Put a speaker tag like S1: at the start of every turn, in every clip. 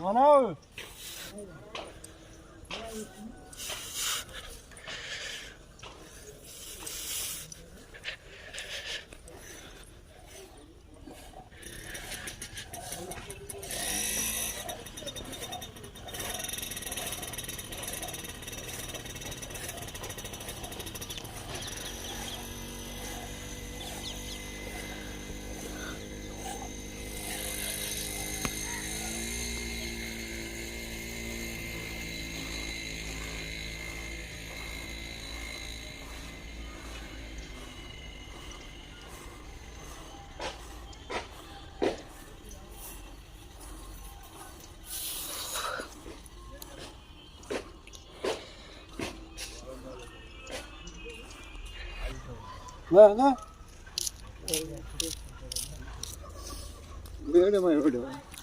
S1: Manol!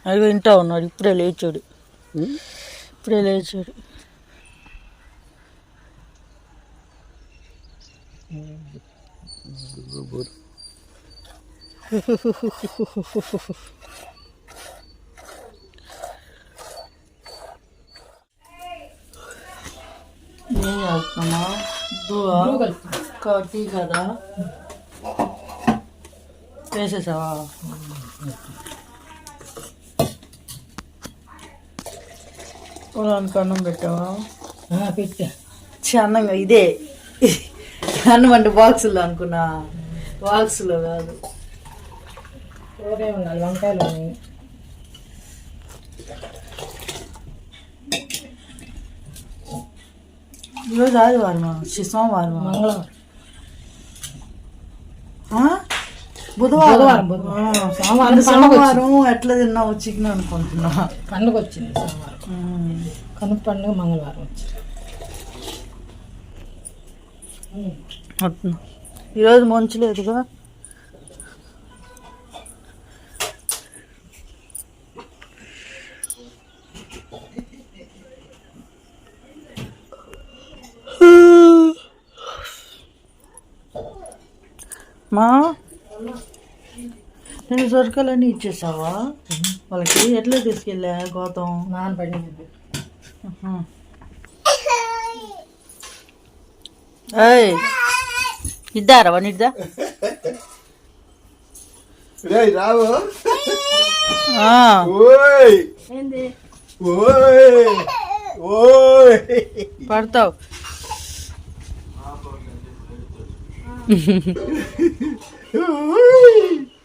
S1: అది వింటా ఉన్నాడు. ఇప్పుడే లేచాడు. ఇప్పుడే లేచాడు. ఏం చేస్తున్నా కట్టి కదా. వేసేసావా? పొలానికి అన్నం పెట్టావా?
S2: పెట్టా.
S1: ఛీ, అన్నం ఇదే. అన్నం అంటే బాక్సులో అనుకున్నా. బాక్సులో కాదు.
S2: ఉండాలి వంకాయలు ఉన్నాయి
S1: ఈరోజు ఆదివారమా? శ్రీ సోమవారమా?
S2: మంగళవారం?
S1: బుధవారం.
S2: బుధవారం, సోమవారం
S1: ఎట్లా తిన్నావు చికెన్ అనుకుంటున్నా?
S2: పండుగ వచ్చింది సోమవారం. కనుక పండుగ మంగళవారం వచ్చింది.
S1: ఈరోజు మంచు లేదుగా? మా నేను సొరకాయలన్నీ ఇచ్చేసావా? వాళ్ళకి ఎట్లా తీసుకెళ్ళా గౌతమ్
S2: నానబడింది
S1: ఏయ్ ఇద్దారా వన్ ఇద్దా?
S3: రేయ్ రావు.
S1: ఆ.
S3: ఓయ్.
S2: ఏంది?
S3: ఓయ్. ఓయ్.
S1: పడతావు.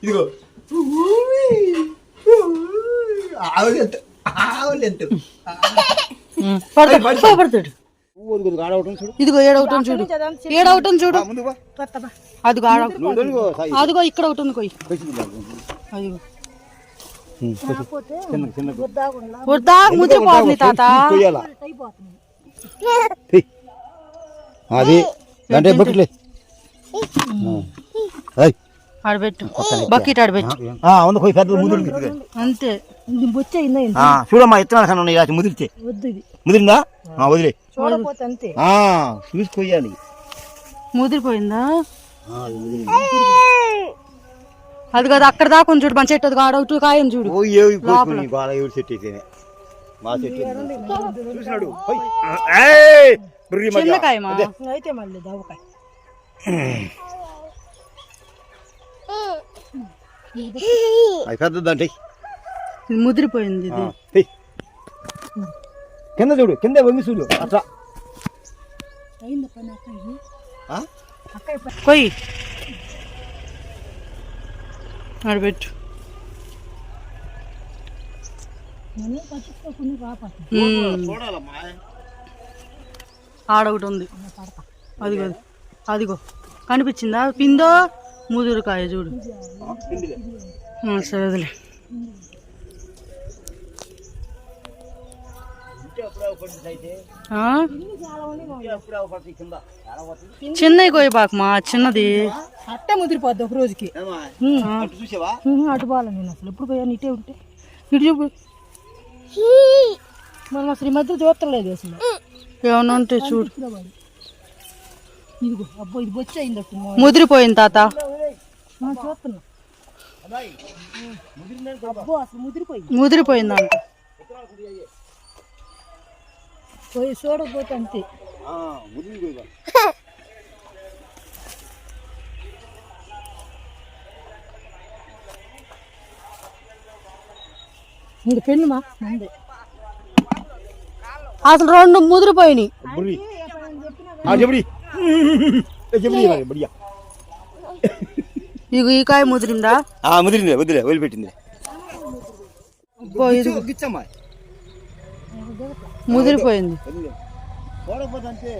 S3: ఇదిగో. ఆవులు ఎంత ఆవులు ఎంత.
S1: ఉమ్, పడతాడు పో, పడతాడు.
S3: ఊరుకు ఆడవటం చూడు.
S1: ఇదిగో ఏడవటం చూడు. ఏడవటం చూడు.
S3: ముందు బా
S1: అదిగో ఆడ ఇక్కడ ఒకటి ఉంది కొయ్యి. అదిగో తాత.
S3: అది అంటే బకెట్లే
S1: ఆడబెట్టు. బకెట్ ఆడబెట్టు.
S3: ఉంది పోయి పెద్ద ముదురు
S1: అంతే?
S3: చూడమ్మా ఇత్తనాలు కన్నా ఉన్నాయి ముదిరితే. ముదిరిందా? వదిలే. చూసి
S1: ముదిరిపోయిందా?
S3: అది
S1: కదా అక్కడ దాకా ఉంది చూడు మన చెట్టు ఆడవుతూ కాయం చూడు. చిన్న కాయమా?
S2: అయితే మళ్ళీ దవ్వకాయ.
S3: అది
S1: ఇది ముదిరిపోయింది ఇది.
S3: కింద చూడు కింద వంగి చూడు అట్లా.
S1: కొయ్యి. ఆడబెట్టు ఆడ ఒకటి ఉంది. అదిగో అదిగో. కనిపించిందా? పిందో? ముదురుకాయ చూడు. సరే వదిలే? చిన్నవి కోయి బాకమా చిన్నది.
S2: అట్టే ముదిరిపోద్ది ఒక రోజుకి. అటు పోవాలి నేను అసలు. ఎప్పుడు పోయాను ఇటే ఉంటే. ఇటు చూపు. మనం అసలు ఈ మధ్య చూస్తలేదు అసలు.
S1: ఏమన్నా ఉంటే చూడు. ముదిరిపోయింది తాత.
S2: ముదిరిపోయింది.
S1: ముదిరిపోయిందంట.
S2: పోయి చూడకపోతే అంతే. పెన్నుమా? ముందే
S1: అసలు రెండు ముదిరిపోయినాయి.
S3: బడియా
S1: ఇక ఈ కాయ ముదిరిందా
S3: ఆ, ముదిరింది వదిలే వదిలిపెట్టింది
S1: ముదిరిపోయింది
S3: చూడకపోతే అంతే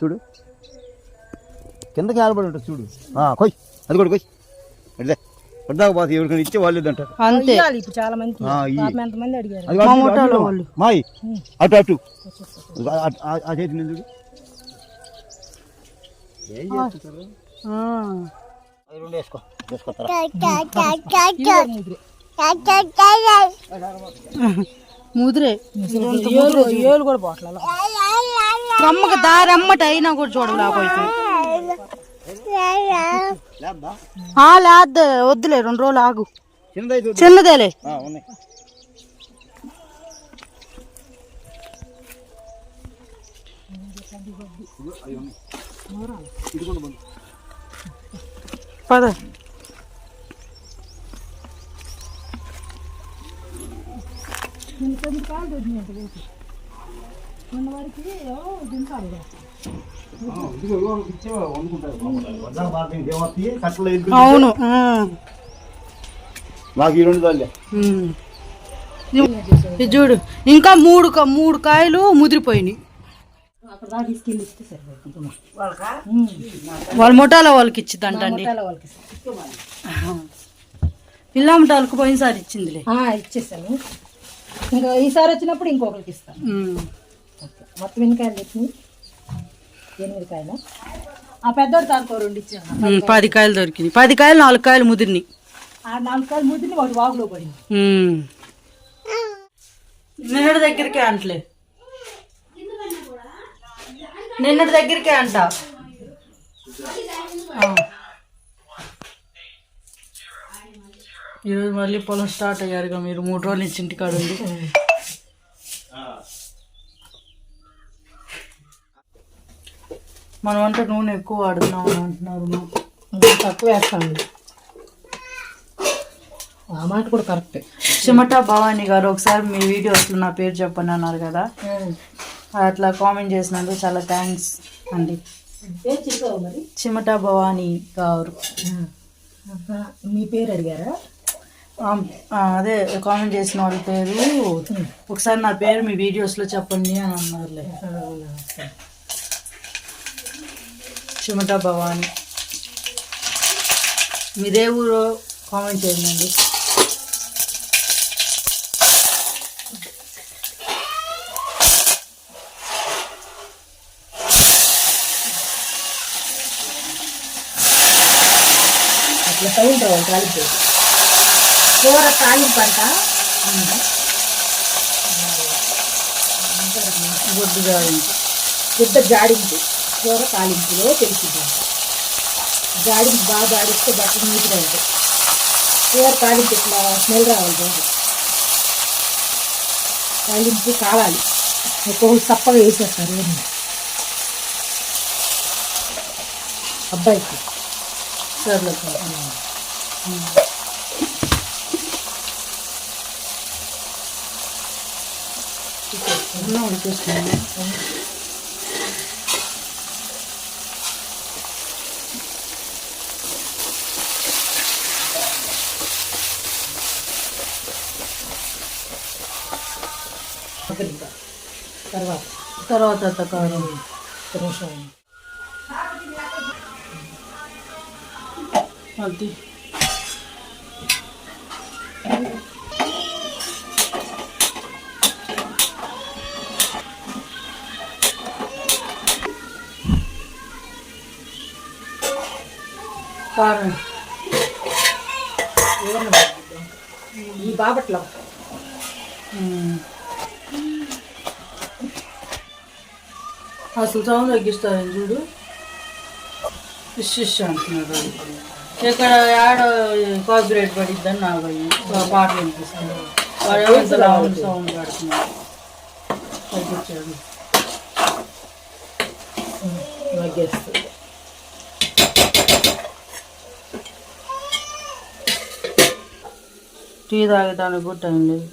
S3: చూడు కిందకి ఆలబడి ఉంటుంది చూడు. ఆ, కొయ్ అది కూడా కొయ్. అడిదే పడ్డాక పోతే ఎవరికైనా ఇచ్చే వాళ్ళు అంటారు
S1: అంతే.
S2: చాలా మంది. అడిగారు.
S3: మాయి అటు అటు. ఆ- చేతి మీద చూడు. ఏం రెండు వేసుకో
S2: ముదిరే? కూడా పోట్ల
S1: కమ్మకి దారి అమ్మట అయినా కూడా చూడలేకపోతుంది లేదు వద్దులే రెండు రోజులు ఆగు
S3: చిన్నదైతే వద్దు.
S1: చిన్నదేలే
S3: ఆ, ఉన్నాయి
S1: పద
S2: మొన్న వరకు దింపాలి
S1: అవును.
S3: నాకు ఈ రెండు.
S1: ఇది చూడు ఇంకా మూడు క- మూడు కాయలు ముదిరిపోయినాయి. వాళ్ళ ముఠాలో వాళ్ళకి ఇచ్చిద్దంటండి పిల్ల ముఠాలకు పోయినసారి ఇచ్చిందిలే.
S2: ఆ, ఇచ్చేసాను. ఇంకా ఈసారి వచ్చినప్పుడు ఇంకొకరికి ఇస్తాను. మొత్తం ఎన్ని కాయలు తెచ్చినాయి? ఎనిమిది కాయలు ఆ పెద్దోడు రెండు ఇచ్చాను
S1: పది కాయలు దొరికినాయి పది కాయలు నాలుగు కాయలు ముదిరినాయి.
S2: ఆ నాలుగు కాయలు వాగులో పడింది.
S1: నిన్నటి దగ్గరికే అంటలే. నిన్నటి దగ్గరికే అంట. ఈరోజు మళ్ళీ పొలం స్టార్ట్ అయ్యారుగా మీరు. మూడు రోజుల నుంచి ఇంటికాడ ఉంది మనం అంటే నూనె ఎక్కువ వాడుతున్నాం అని అంటున్నారు
S2: తక్కువ వేస్తాను ఆ మాట కూడా కరెక్టే.
S1: చిమటా భవానీ గారు ఒకసారి మీ వీడియోస్లో నా పేరు చెప్పండి అన్నారు కదా. అట్లా కామెంట్ చేసినందుకు చాలా థ్యాంక్స్ అండి. చిమటా భవానీ గారు.
S2: మీ పేరు అడిగారా?
S1: అదే కామెంట్ చేసిన వాళ్ళ పేరు. ఒకసారి నా పేరు మీ వీడియోస్లో చెప్పండి అని అన్నారులే.
S2: అవునా భవాని.
S1: చిమటా మీదే ఊరో కామెంట్ చేయండి.
S2: అట్లా సౌండ్ రావాలి తాలింపు కూర తాలింపు అంట?
S1: బొడ్డు గారు.
S2: పెద్ద జాడింపు. కూర తాలింపులో తెలిసింది జాడింపు బాగా జాడిస్తే బట్టలు నీట్గా ఉంటాయి కూర తాలింపు ఇట్లా స్మెల్ రావాలి బాగా తాలింపు కావాలి. ఒక్కొక్కరు సప్పగా వేసేస్తారు ఏమి అబ్బాయికి.
S1: సర్లే ఇంకా
S2: తర్వాత
S1: తర్వాత కారం
S2: ఒక నిమిషం.
S1: అది కారం
S2: ఈ బాపట్లో
S1: అసలు సౌండ్ తగ్గిస్తారని చూడు ఇష్ వాళ్ళు. ఇక్కడ యాడ కాపీరైట్ పడిద్దని నాకు భయం. పాటలు వాడు ఎంత సౌండ్ సౌండ్ పెడుతున్నాడు తగ్గించాడు
S2: మగ్గేస్తుంది
S1: టీ తాగడానికి కూడా టైం లేదు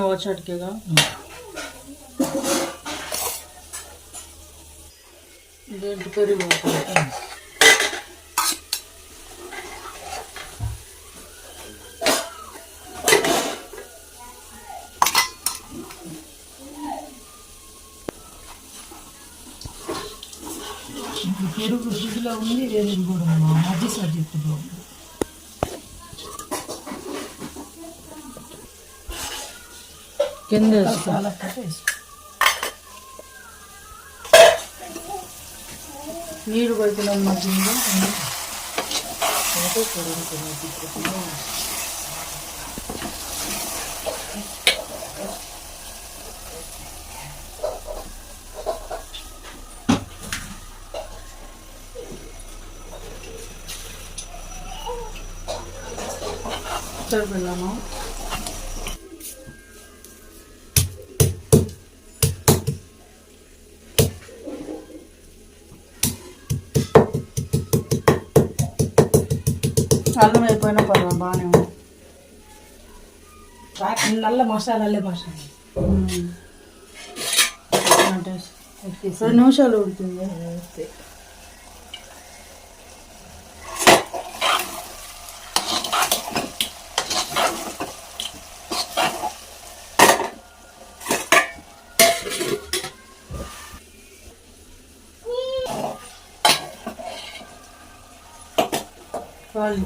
S1: అవును మన వచ్చాటికేగా ఇదేంటి పెరుగు
S2: పెరుగు ఫ్రిడ్జ్లో ఉంది వేరే కూడా మధ్య సబ్జెక్ట్ బాగుంది
S1: కింద వేసుకో.
S2: చాలా వేసుకో
S1: నీరు పడుతున్న మధ్యలో సరిపోయిందమ్మా
S2: నల్ల మసాలాలే మసాలా
S1: మ్మ్. అంటే రెండు నిమిషాలు ఉడుతుంది
S2: అంతే
S1: కాలు